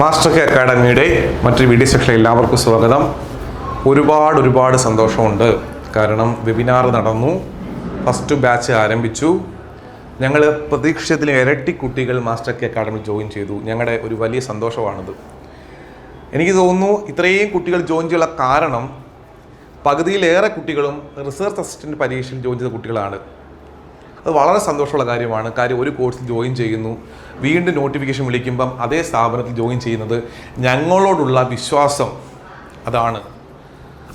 Master K അക്കാഡമിയുടെ മറ്റൊരു video സെക്ഷനിൽ എല്ലാവർക്കും സ്വാഗതം. ഒരുപാട് ഒരുപാട് സന്തോഷമുണ്ട്. കാരണം വെബിനാർ നടന്നു. ഫസ്റ്റ് ബാച്ച് ആരംഭിച്ചു. ഞങ്ങൾ പ്രതീക്ഷിച്ചതിൽ ഇരട്ടി കുട്ടികൾ മാസ്റ്റർ കെ അക്കാഡമി ജോയിൻ ചെയ്തു. ഞങ്ങളുടെ ഒരു വലിയ സന്തോഷമാണിത്. എനിക്ക് തോന്നുന്നു ഇത്രയും കുട്ടികൾ ജോയിൻ ചെയ്യാനുള്ള കാരണം പകുതിയിലേറെ കുട്ടികളും റിസർച്ച് അസിസ്റ്റന്റ് പരീക്ഷയിൽ ജോയിൻ ചെയ്ത കുട്ടികളാണ്. അത് വളരെ സന്തോഷമുള്ള കാര്യമാണ്. കാര്യം ഒരു കോഴ്സിൽ ജോയിൻ ചെയ്യുന്നു. വീണ്ടും നോട്ടിഫിക്കേഷൻ വിളിക്കുമ്പം അതേ സ്ഥാപനത്തിൽ ജോയിൻ ചെയ്യുന്നത് ഞങ്ങളോടുള്ള വിശ്വാസം അതാണ്.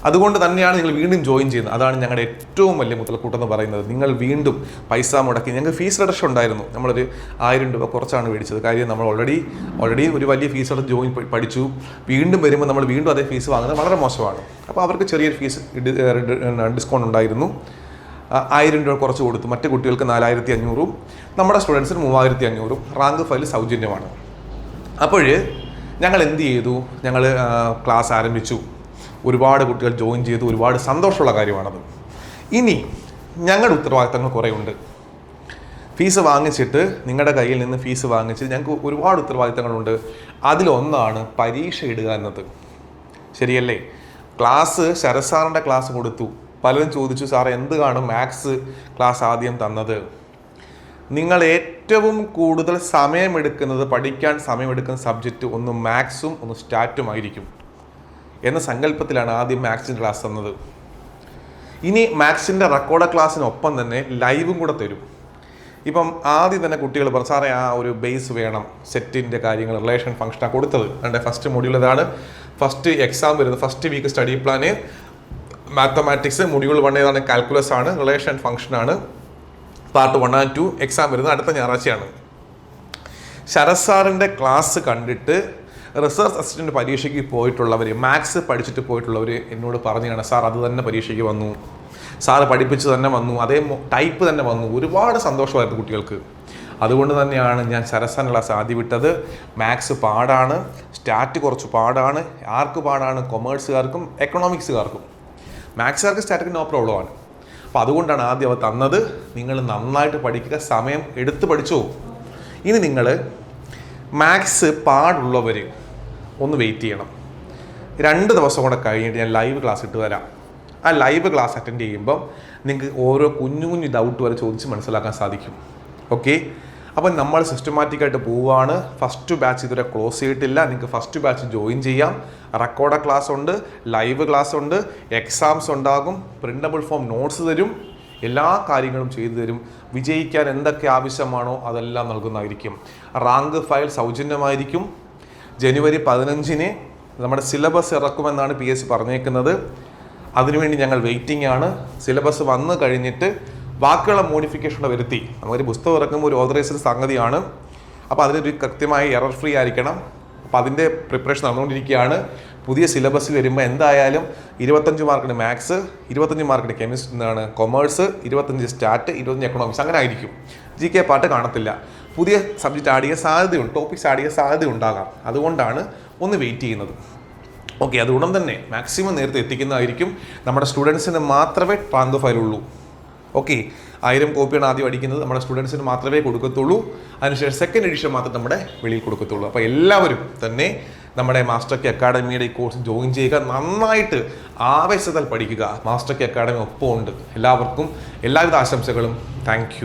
അതുകൊണ്ട് തന്നെയാണ് നിങ്ങൾ വീണ്ടും ജോയിൻ ചെയ്യുന്നത്. അതാണ് ഞങ്ങളുടെ ഏറ്റവും വലിയ മുതൽക്കൂട്ടെന്ന് പറയുന്നത്. നിങ്ങൾ വീണ്ടും പൈസ മുടക്കി. ഞങ്ങൾക്ക് ഫീസ് റിഡക്ഷൻ ഉണ്ടായിരുന്നു. നമ്മളൊരു ആയിരം രൂപ കുറച്ചാണ് മേടിച്ചത്. കാര്യം നമ്മൾ ഓൾറെഡി ഓൾറെഡി ഒരു വലിയ ഫീസ് എടുത്ത് ജോയിൻ പഠിച്ചു. വീണ്ടും വരുമ്പോൾ നമ്മൾ വീണ്ടും അതേ ഫീസ് വാങ്ങുന്നത് വളരെ മോശമാണ്. അപ്പോൾ അവർക്ക് ചെറിയൊരു ഫീസ് ഡിസ്കൗണ്ട് ഉണ്ടായിരുന്നു. ആയിരം രൂപ കുറച്ച് കൊടുത്തു. മറ്റു കുട്ടികൾക്ക് നാലായിരത്തി അഞ്ഞൂറും നമ്മുടെ സ്റ്റുഡൻസിന് മൂവായിരത്തി അഞ്ഞൂറും റാങ്ക് ഫയൽ സൗജന്യമാണ്. അപ്പോൾ ഞങ്ങൾ എന്ത് ചെയ്തു? ഞങ്ങൾ ക്ലാസ് ആരംഭിച്ചു. ഒരുപാട് കുട്ടികൾ ജോയിൻ ചെയ്തു. ഒരുപാട് സന്തോഷമുള്ള കാര്യമാണത്. ഇനി ഞങ്ങളുടെ ഉത്തരവാദിത്തങ്ങൾ കുറേ ഉണ്ട് ഫീസ് വാങ്ങിച്ചിട്ട് നിങ്ങളുടെ കയ്യിൽ നിന്ന് ഫീസ് വാങ്ങിച്ച് ഞങ്ങൾക്ക് ഒരുപാട് ഉത്തരവാദിത്തങ്ങളുണ്ട്. അതിലൊന്നാണ് പരീക്ഷ ഇടുക എന്നത്. ശരിയല്ലേ? ക്ലാസ് ശരത് സാറിന്റെ ക്ലാസ് കൊടുത്തു. പലരും ചോദിച്ചു സാർ എന്ത് കാണും മാത്സ് ക്ലാസ് ആദ്യം തന്നത്? നിങ്ങൾ ഏറ്റവും കൂടുതൽ സമയമെടുക്കുന്നത് പഠിക്കാൻ സമയമെടുക്കുന്ന സബ്ജക്റ്റ് ഒന്ന് മാത്സും ഒന്ന് സ്റ്റാറ്റും ആയിരിക്കും എന്ന സങ്കല്പത്തിലാണ് ആദ്യം മാത്സിന്റെ ക്ലാസ് തന്നത്. ഇനി മാത്സിന്റെ റെക്കോർഡ് ക്ലാസ്സിനൊപ്പം തന്നെ ലൈവും കൂടെ തരും. ഇപ്പം ആദ്യം തന്നെ കുട്ടികൾ പറഞ്ഞു സാറേ ആ ഒരു ബേസ് വേണം സെറ്റിന്റെ കാര്യങ്ങൾ റിലേഷൻ ഫംഗ്ഷനാണ് കൊടുത്തത്. എന്റെ ഫസ്റ്റ് മൊഡ്യൂൾ ഇതാണ്. ഫസ്റ്റ് എക്സാം വരുന്നത് first week study plan mathematics module one ഏതാണ് കാൽക്കുലസ് ആണ് റിലേഷൻ ഫംഗ്ഷൻ ആണ്. Part one and two exam വരുന്നത് അടുത്ത ഞായറാഴ്ചയാണ്. ശരത് സാറിന്റെ ക്ലാസ് കണ്ടിട്ട് റിസർച്ച് അസിസ്റ്റന്റ് പരീക്ഷയ്ക്ക് പോയിട്ടുള്ളവർ മാത്സ് പഠിച്ചിട്ട് പോയിട്ടുള്ളവർ എന്നോട് പറഞ്ഞാണ് സാർ അത് തന്നെ പരീക്ഷയ്ക്ക് വന്നു. സാറ് പഠിപ്പിച്ച് തന്നെ വന്നു. അതേ ടൈപ്പ് തന്നെ വന്നു. ഒരുപാട് സന്തോഷമായിരുന്നു കുട്ടികൾക്ക്. അതുകൊണ്ട് തന്നെയാണ് ഞാൻ ശരസാൻ ക്ലാസ് ആദ്യം വിട്ടത്. മാത്സ് പാടാണ് സ്റ്റാറ്റ് കുറച്ച് പാടാണ് ആർക്ക് പാടാണ്? കൊമേഴ്സുകാർക്കും എക്കണോമിക്സുകാർക്കും മാത്സുകാർക്ക് സ്റ്റാറ്റിക് നോ പ്രോബ്ലം ആണ്. അപ്പോൾ അതുകൊണ്ടാണ് ആദ്യം അവ തന്നത്. നിങ്ങൾ നന്നായിട്ട് പഠിക്കുക. സമയം എടുത്ത് പഠിച്ചോ. ഇനി നിങ്ങൾ മാത്സ് പാടുള്ളവർ ഒന്ന് വെയിറ്റ് ചെയ്യണം. രണ്ട് ദിവസം കൂടെ കഴിഞ്ഞിട്ട് ഞാൻ ലൈവ് ക്ലാസ് ഇട്ട് തരാം ആ ലൈവ് ക്ലാസ് അറ്റൻഡ് ചെയ്യുമ്പം നിങ്ങൾക്ക് ഓരോ കുഞ്ഞു കുഞ്ഞു ഡൗട്ട് വരെ ചോദിച്ച് മനസ്സിലാക്കാൻ സാധിക്കും. ഓക്കെ അപ്പം നമ്മൾ സിസ്റ്റമാറ്റിക്കായിട്ട് പോവുകയാണ് ഫസ്റ്റ് ബാച്ച് ഇതുവരെ ക്ലോസ് ചെയ്തിട്ടില്ല. നിങ്ങൾക്ക് ഫസ്റ്റ് ബാച്ച് ജോയിൻ ചെയ്യാം. റെക്കോർഡ് ക്ലാസ് ഉണ്ട് ലൈവ് ക്ലാസ് ഉണ്ട് എക്സാംസ് ഉണ്ടാകും പ്രിന്റബിൾ ഫോം നോട്ട്സ് തരും എല്ലാ കാര്യങ്ങളും ചെയ്തു തരും. വിജയിക്കാൻ എന്തൊക്കെ ആവശ്യമാണോ അതെല്ലാം നൽകുന്നതായിരിക്കും. Rank file സൗജന്യമായിരിക്കും. ജനുവരി പതിനഞ്ചിന് നമ്മുടെ സിലബസ് ഇറക്കുമെന്നാണ് പി എസ് സി പറഞ്ഞേക്കുന്നത്. അതിനുവേണ്ടി ഞങ്ങൾ വെയിറ്റിംഗ് ആണ്. സിലബസ് വന്നു കഴിഞ്ഞിട്ട് ബാക്കിയുള്ള മോഡിഫിക്കേഷൻ വരുത്തി. നമുക്കൊരു പുസ്തകം ഇറക്കുമ്പോൾ ഒരു ഓതറൈസ്ഡ് സംഗതിയാണ്. അപ്പോൾ അതിനൊരു കൃത്യമായി എറർ ഫ്രീ ആയിരിക്കണം. അപ്പോൾ അതിന്റെ പ്രിപ്പറേഷൻ നടന്നുകൊണ്ടിരിക്കുകയാണ്. പുതിയ സിലബസിൽ വരുമ്പോൾ എന്തായാലും ഇരുപത്തഞ്ച് മാർക്കിന് മാത്സ് ഇരുപത്തഞ്ച് മാർക്കിന് കെമിസ്ട്രി എന്താണ് കൊമേഴ്സ് ഇരുപത്തഞ്ച് സ്റ്റാറ്റ് ഇരുപത്തഞ്ച് എക്കണോമിക്സ് അങ്ങനെ ആയിരിക്കും. ജി കെ പാട്ട് കാണത്തില്ല. പുതിയ സബ്ജക്റ്റ് ആഡ് ചെയ്യാൻ സാധ്യതയുണ്ട്. ടോപ്പിക്സ് ആഡ് ചെയ്യാൻ സാധ്യത ഉണ്ടാകാം അതുകൊണ്ടാണ് ഒന്ന് വെയിറ്റ് ചെയ്യുന്നത്. ഓക്കെ അതുകൊണ്ട് തന്നെ മാക്സിമം നേരത്തെ എത്തിക്കുന്നതായിരിക്കും. നമ്മുടെ സ്റ്റുഡൻസിന് മാത്രമേ ട്രാൻസ്ഫർ ഫയലുള്ളൂ ഓക്കെ ആയിരം കോപ്പിയാണ് ആദ്യം അടിക്കുന്നത്. നമ്മുടെ സ്റ്റുഡൻസിന് മാത്രമേ കൊടുക്കത്തുള്ളൂ. അതിനുശേഷം സെക്കൻഡ് എഡിഷൻ മാത്രം നമ്മുടെ വെളിയിൽ കൊടുക്കത്തുള്ളൂ. അപ്പോൾ എല്ലാവരും തന്നെ നമ്മുടെ മാസ്റ്റർ കെ അക്കാഡമിയുടെ ഈ കോഴ്സ് ജോയിൻ ചെയ്യുക. നന്നായിട്ട് ആവേശത്താൽ പഠിക്കുക. മാസ്റ്റർ കെ അക്കാഡമി ഒപ്പം ഉണ്ട് എല്ലാവർക്കും എല്ലാവിധ ആശംസകളും. താങ്ക്